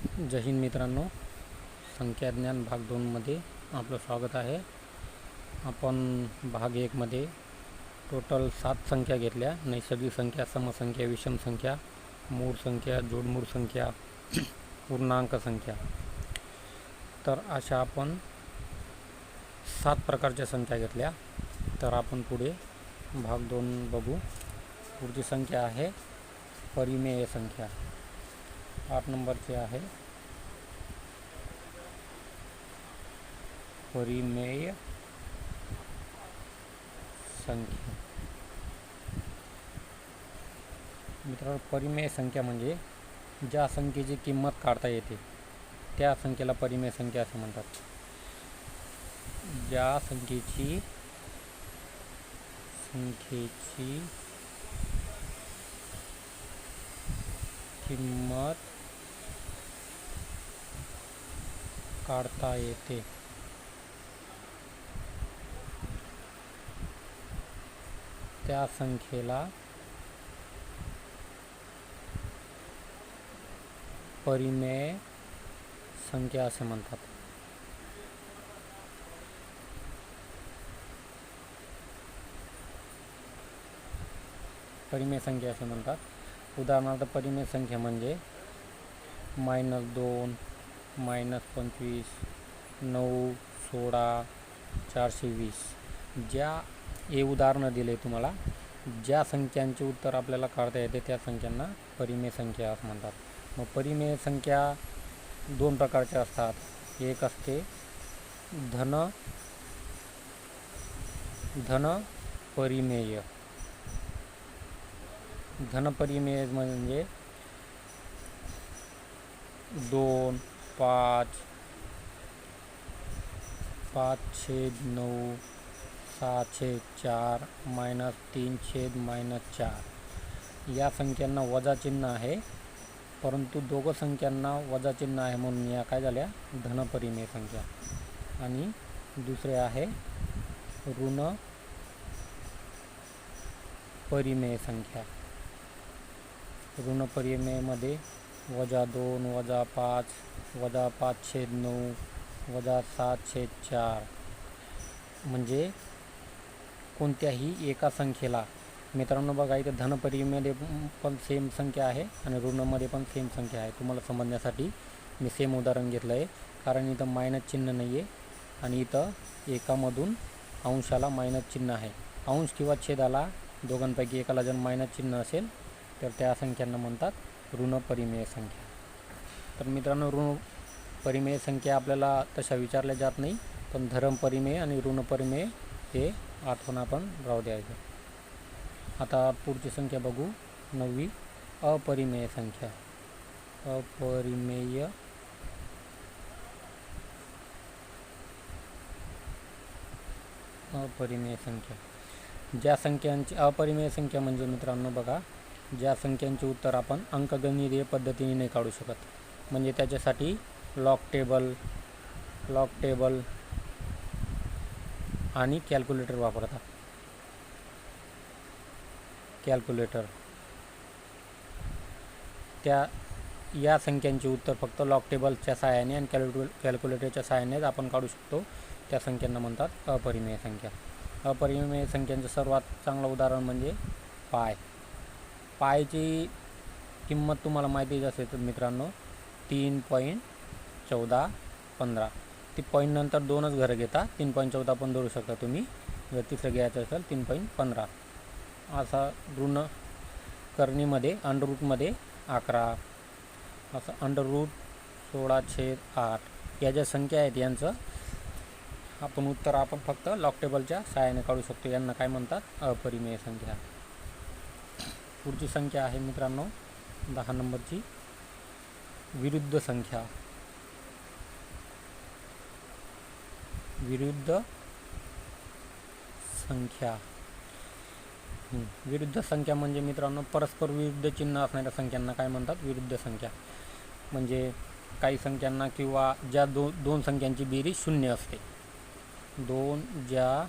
जय हिंद मित्रांनो. संख्याज्ञान भाग दोनमध्ये आपलं स्वागत आहे. आपण भाग एकमध्ये टोटल सात संख्या घेतल्या. नैसर्गिक संख्या समसंख्या विषम संख्या मूळ संख्या जोडमूळ संख्या पूर्णांक संख्या. तर अशा आपण सात प्रकारच्या संख्या घेतल्या. तर आपण पुढे भाग दोन बघू. पुढची संख्या आहे परिमेय संख्या. आठ नंबरचे आहे परिमेय संख्या। मित्रांनो, परिमेय संख्या म्हणजे ज्या संख्येची किंमत काढता येते, त्या संख्येला परिमेय संख्या असे म्हणतात. ज्या संख्येची संख्येची किंमत काढता येते. त्या संख्येला परिमेय संख्या असे म्हणतात. परिमेय संख्या असे म्हणतात. उदाहरणार्थ परिमेय संख्या म्हणजे मायनस दोन मायनस पंचवीस नऊ सोळा चारशे वीस. ज्या हे उदाहरणं दिले तुम्हाला ज्या संख्यांचे उत्तर आपल्याला काढता येते त्या संख्यांना परिमेय संख्या असं म्हणतात. मग परिमेय संख्या दोन प्रकारच्या असतात. एक असते धन धन परिमेय. धनपरिमेय म्हणजे दोन पाच पाच छेद नऊ सहा छेद चार मायनस तीन छेद मायनस चार. या संख्यांना वजा चिन्ह आहे परंतु दोघं संख्यांना वजा चिन्ह आहे म्हणून या काय झाल्या? धनपरिमेय संख्या. आणि दुसरे आहे ऋण परिमेय संख्या. ऋणपरिमेयमध्ये वजा दोन वजा पाच वजा पाच छेद नऊ वजा सात छेद चार. म्हणजे कोणत्याही एका संख्येला. मित्रांनो बघा इथं धनपरीमध्ये पण सेम संख्या आहे आणि ऋणमध्ये पण सेम संख्या आहे. तुम्हाला समजण्यासाठी मी सेम उदाहरण घेतलं आहे कारण इथं मायनस चिन्ह नाही आहे आणि इथं एकामधून अंशाला मायनस चिन्ह आहे. अंश किंवा छेदाला दोघांपैकी एकाला जर मायनस चिन्ह असेल तर त्या संख्यांना म्हणतात ऋण परिमेय संख्या. तर मित्रांनो ऋण परिमेय संख्या आपल्याला तशा विचारल्या जात नाही पण धर्मपरिमेय आणि ऋण परिमेय हे आठवण आपण राहू द्यायचं. आता पुढची संख्या बघू. नववी अपरिमेय संख्या. अपरिमेय अपरिमेय संख्या. ज्या संख्यांची अपरिमेय संख्या म्हणजे मित्रांनो बघा ज्या संख्यांचे उत्तर आपण अंकगणितीय पद्धतीने नाही काढू शकत. म्हणजे त्याच्यासाठी लॉक टेबल लॉक टेबल आणि कॅल्क्युलेटर वापरतात. कॅल्क्युलेटर त्या या संख्यांचे उत्तर फक्त लॉक टेबलच्या सहाय्याने आणि कॅल्क्यु कॅल्क्युलेटरच्या सहाय्यानेच आपण काढू शकतो. त्या संख्यांना म्हणतात अपरिमेय संख्या. अपरिमेय संख्यांचं सर्वात चांगलं उदाहरण म्हणजे पाय. पायची किंमत तुम्हाला माहितीच असेल तर मित्रांनो तीन पॉईंट चौदा पंधरा. ती पॉईंटनंतर दोनच घरं घेता तीन पॉईंट चौदा पण धरू शकता तुम्ही. जर तिसरं घ्यायचं असेल तीन पॉईंट पंधरा. असा ऋण करणीमध्ये अंडररूटमध्ये अकरा. असं अंडररूट सोळा छेद आठ. या ज्या संख्या आहेत यांचं आपण उत्तर आपण फक्त लॉकटेबलच्या सहाय्याने काढू शकतो. यांना काय म्हणतात? अपरिमेय संख्या. पुढची संख्या आहे मित्रांनो दहा नंबरची. विरुद्ध संख्या. विरुद्ध संख्या. विरुद्ध संख्या म्हणजे मित्रांनो परस्पर विरुद्ध चिन्ह असणाऱ्या संख्यांना काय म्हणतात? विरुद्ध संख्या. म्हणजे काही संख्यांना किंवा ज्या दो दोन संख्यांची बेरीज शून्य असते. दोन ज्या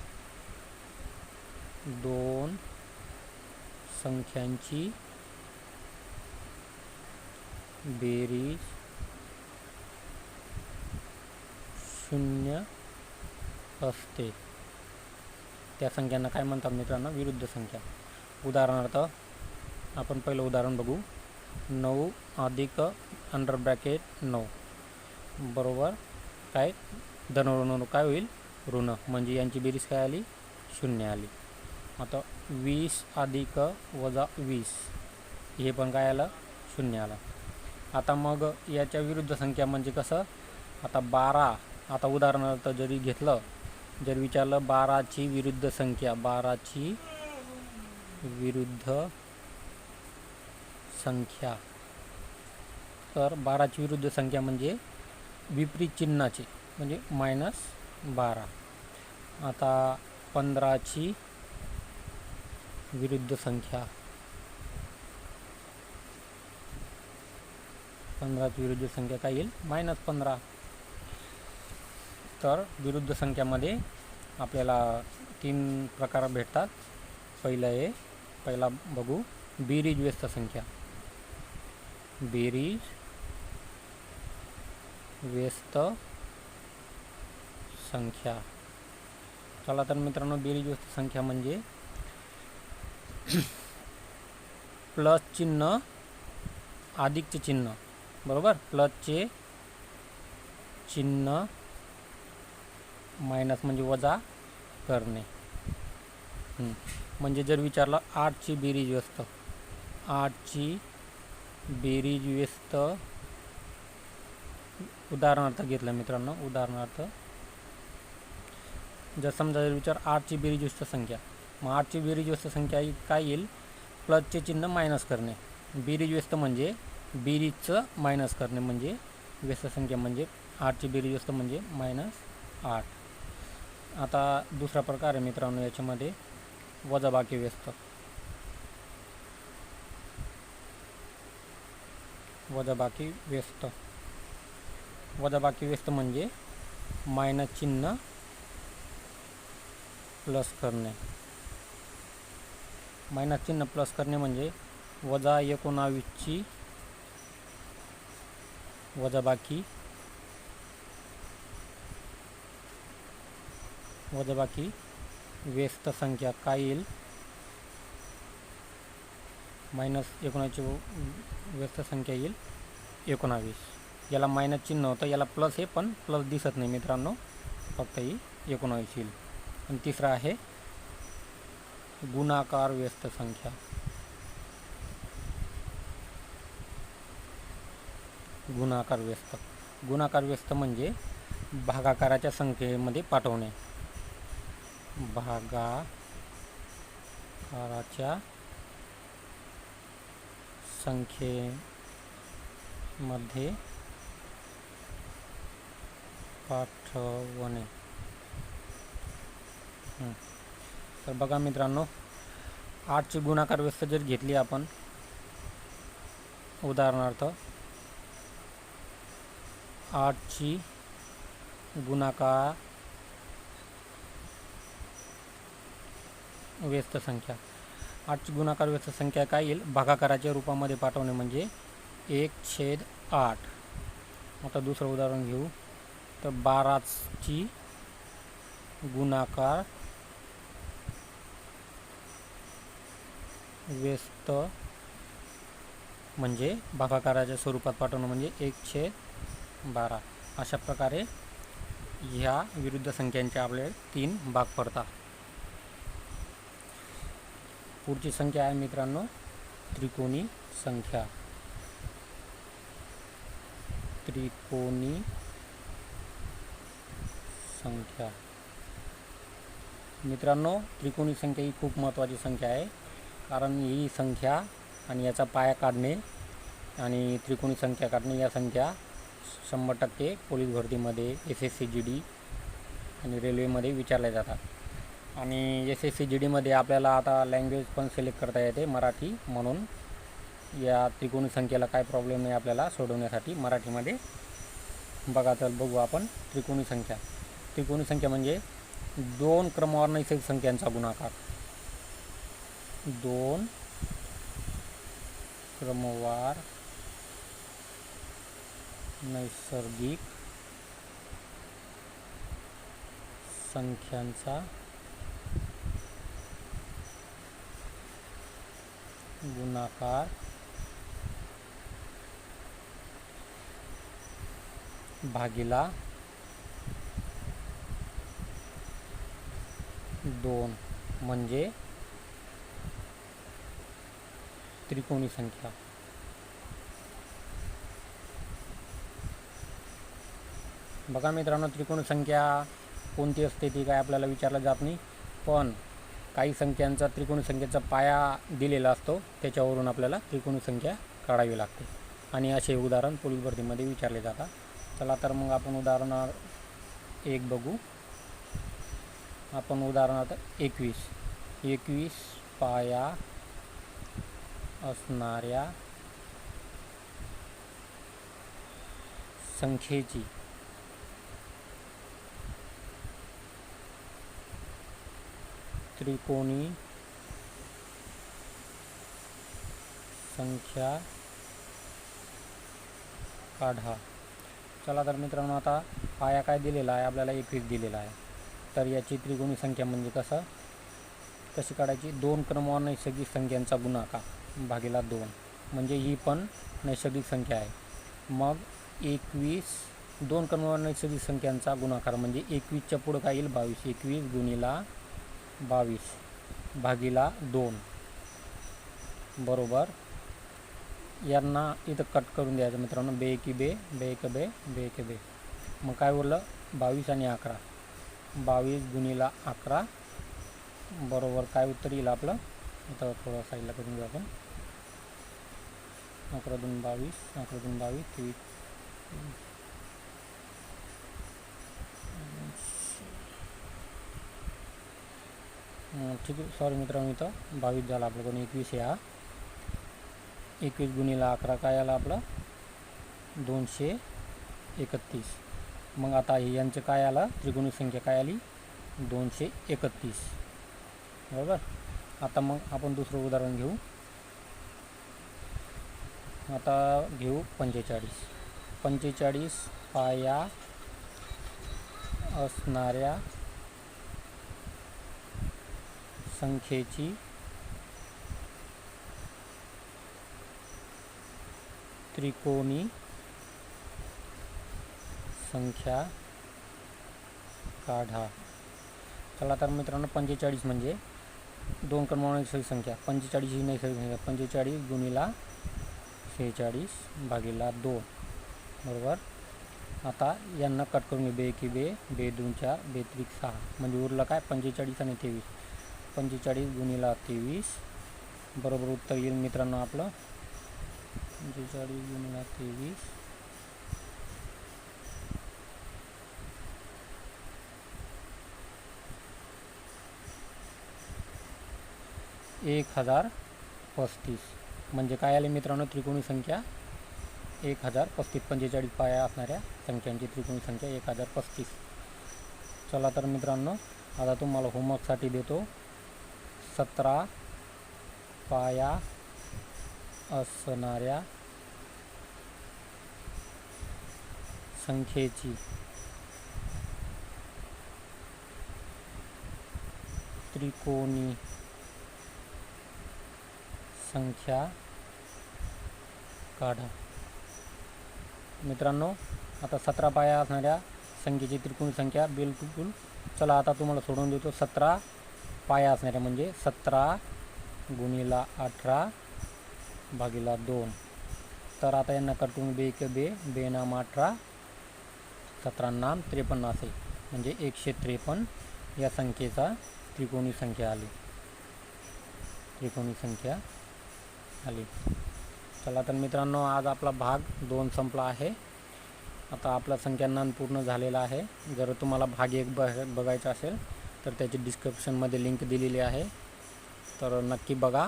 दोन संख्यांची बेरीज शून्य असते. त्या संख्यांना काय म्हणतात मित्रांनो? विरुद्ध संख्या. उदाहरणार्थ आपण पहिलं उदाहरण बघू. नऊ अधिक अंडर ब्रॅकेट नऊ. बरोबर? काय? धन काय होईल? ऋण. म्हणजे यांची बेरीज काय आली? शून्य आली. आता वीस अधिक वजा वीस. हे पण काय आलं? शून्य आलं. आता मग याच्या विरुद्ध संख्या म्हणजे कसं? आता बारा. आता उदाहरणार्थ जरी घेतलं जर विचारलं बाराची विरुद्ध संख्या बाराची विरुद्ध संख्या तर बाराची विरुद्ध संख्या म्हणजे विपरीत चिन्हाची म्हणजे मायनस बारा. आता पंधराची विरुद्ध संख्या. पंधराची विरुद्ध संख्या काय येईल? मायनस पंधरा. तर विरुद्ध संख्यामध्ये आपल्याला तीन प्रकार भेटतात. पहिलं आहे पहिला बघू बेरीज व्यस्त संख्या. बेरीज व्यस्त संख्या. चला तर मित्रांनो बेरीज व्यस्त संख्या म्हणजे प्लस चिन्ह अधिकचे चिन्ह. बरोबर? प्लसचे चिन्ह मायनस म्हणजे वजा करणे. म्हणजे जर विचारलं आठची बेरीज व्यस्त. आठची बेरीज व्यस्त. उदाहरणार्थ घेतलं मित्रांनो उदाहरणार्थ. जर समजा जर विचार आठची बेरीज व्यस्त संख्या. मग आठची बेरीज व्यस्त संख्या ही काय येईल? प्लसचे चिन्ह मायनस करणे. बेरीज व्यस्त म्हणजे बेरीजचं मायनस करणे म्हणजे व्यस्त संख्या म्हणजे आठची बेरीज व्यस्त म्हणजे मायनस आठ. आता दुसरा प्रकार आहे मित्रांनो याच्यामध्ये वजाबाकी व्यस्त. वजाबाकी व्यस्त. वजाबाकी व्यस्त म्हणजे मायनस चिन्ह प्लस करणे. मायनस चिन्ह प्लस करणे म्हणजे वजा एकोणावीसची वजाबाकी वजाबाकी व्यस्त संख्या काय येईल? मायनस एकोणावीसची व्यस्त संख्या येईल एकोणावीस. याला मायनस चिन्ह होतं याला प्लस आहे पण प्लस दिसत नाही मित्रांनो. फक्त ही एकोणावीस येईल. आणि तिसरा आहे गुणाकार व्यस्त संख्या. गुणाकार व्यस्त. गुणाकार व्यस्त म्हणजे भागाकाराच्या संख्येमध्ये पाठवणे. भागाकाराच्या संख्येमध्ये पाठवणे. तर बघा मित्रांनो आठची गुणाकार व्यस्त जर घेतली आपण. उदाहरणार्थ आठची गुणाकार व्यस्त संख्या. आठची गुणाकार व्यस्त संख्या काय येईल? भागाकाराच्या रूपामध्ये पाठवणे म्हणजे एक छेद आठ. आता दुसरं उदाहरण घेऊ. तर बाराची गुणाकार व्यस्त म्हणजे भागाकाराच्या स्वरूपात पाठवणं म्हणजे एक बारा. अशा प्रकारे ह्या विरुद्ध संख्यांचे आपले तीन भाग पडतात. पुढची संख्या आहे मित्रांनो त्रिकोणी संख्या. त्रिकोणी संख्या. मित्रांनो त्रिकोणी संख्या ही खूप महत्त्वाची संख्या आहे. कारण ही संख्या आणि याचा पाया काढणे आणि त्रिकोणी संख्या काढणे या संख्या शंभर टक्के पोलीस भरतीमध्ये S S C G D आणि रेल्वेमध्ये विचारल्या जातात. आणि एस एस सी जी डीमध्ये आपल्याला आता लँग्वेज पण सिलेक्ट करता येते मराठी म्हणून. या त्रिकोणी संख्येला काय प्रॉब्लेम नाही आपल्याला सोडवण्यासाठी मराठीमध्ये? बघा तर बघू आपण त्रिकोणी संख्या. त्रिकोणी संख्या म्हणजे दोन क्रमवार नैसर्गिक संख्यांचा गुणाकार. दोन क्रमवार नैसर्गिक संख्यांचा गुणाकार भागिला दोन. म्हणजे त्रिकोणी संख्या. बघा मित्रांनो त्रिकोणी संख्या कोणती असते ती काय आपल्याला विचारलं जात नाही. पण काही संख्यांचा त्रिकोणी संख्येचा पाया दिलेला असतो. त्याच्यावरून आपल्याला त्रिकोणी संख्या काढावी लागते. आणि असे उदाहरण पोलीस भरतीमध्ये विचारले जातात. चला तर मग आपण उदाहरणार्थ एक बघू. आपण उदाहरणार्थ एकवीस. एकवीस पाया असणाऱ्या संख्येची त्रिकोणी संख्या काढा. चला तर मित्रांनो आता पाया काय दिलेला आहे? आपल्याला एकवीस दिलेला आहे. तर याची त्रिकोणी संख्या म्हणजे कसं? कशी काढायची? दोन क्रमवार नैसर्गिक संख्यांचा गुणाकार. भागीला दोन. म्हणजे ही पण नैसर्गिक संख्या आहे. मग एकवीस दोन क्रमवार नैसर्गिक संख्यांचा गुणाकार म्हणजे एकवीसच्या पुढं काय येईल? बावीस. एकवीस गुणिला बावीस. भागीला दोन. बरोबर? यांना इथं कट करून द्यायचं मित्रांनो. बे की बे बे एक बे बे एक बे. मग काय उरलं? बावीस आणि अकरा. बावीस गुणिला अकरा. बरोबर? काय उत्तर येईल आपलं? इथं थोडं साईडला करून घेऊ आपण. अकरा दोन बावीस अकरा दोन बावीस तेवीस ठीक आहे. सॉरी मित्रांनो इथं बावीस झाला आपल्याकडून एकवीस या एकवीस गुणीला अकरा. काय आला आपलं? दोनशे एकतीस. मग आता हे यांचं काय आलं? त्रिगुणी संख्या काय आली? दोनशे एकतीस. बरोबर? आता मग आपण दुसरं उदाहरण घेऊ. आता घेऊ पंचेचाळीस. पंचेचाळीस पाया असणाऱ्या संख्येची त्रिकोणी संख्या काढा. चला तर मित्रांनो पंचेचाळीस म्हणजे दोन क्रमांक नैसर्गिक संख्या. पंचेचाळीस ही नैसर्गिक संख्या पंचेचाळीस गुणिला शेहेचाळीस भागीला दोन. बरोबर? आता यांना कट करून घे. बे की बे बे दोन चार बे त्रिक सहा. म्हणजे उरलं काय? पंचेचाळीस आणि तेवीस. पंचेचाळीस गुणीला तेवीस. बरोबर उत्तर येईल मित्रांनो आपलं. पंचेचाळीस गुणीला तेवीस. एक हजार पस्तीस. म्हणजे काय आले मित्रांनो? त्रिकोणी संख्या एक हजार पस्तीस. पंचेचाळीस पाया असणाऱ्या संख्यांची त्रिकोणी संख्या एक हजार पस्तीस. चला तर मित्रांनो आता तुम्हाला होमवर्कसाठी देतो. सतरा पाया असणाऱ्या संख्येची त्रिकोणी संख्या काढा. मित्रांनो आता सतरा पाया असणाऱ्या संख्येची त्रिकोणी संख्या बिलकुल चला आता तुम्हाला सोडून देतो. सतरा पाया असणाऱ्या म्हणजे सतरा गुणिला अठरा भागीला दोन. तर आता यांना कटून बे एक बे बे नाम अठरा सतरा नाम त्रेपन्न असेल. म्हणजे एकशे त्रेपन्न या संख्येचा त्रिकोणी संख्या आली. त्रिकोणी संख्या आली चला तर मित्रांनो आज आपला भाग दोन संपला आहे. आता आपला संख्याज्ञान पूर्ण झालेला आहे. जर तुम्हाला भाग एक बघ बघायचा असेल तर त्याची डिस्क्रिप्शनमध्ये लिंक दिलेली आहे. तर नक्की बघा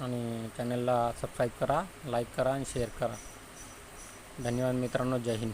आणि चॅनलला सबस्क्राईब करा लाईक करा आणि शेअर करा. धन्यवाद मित्रांनो जय हिंद.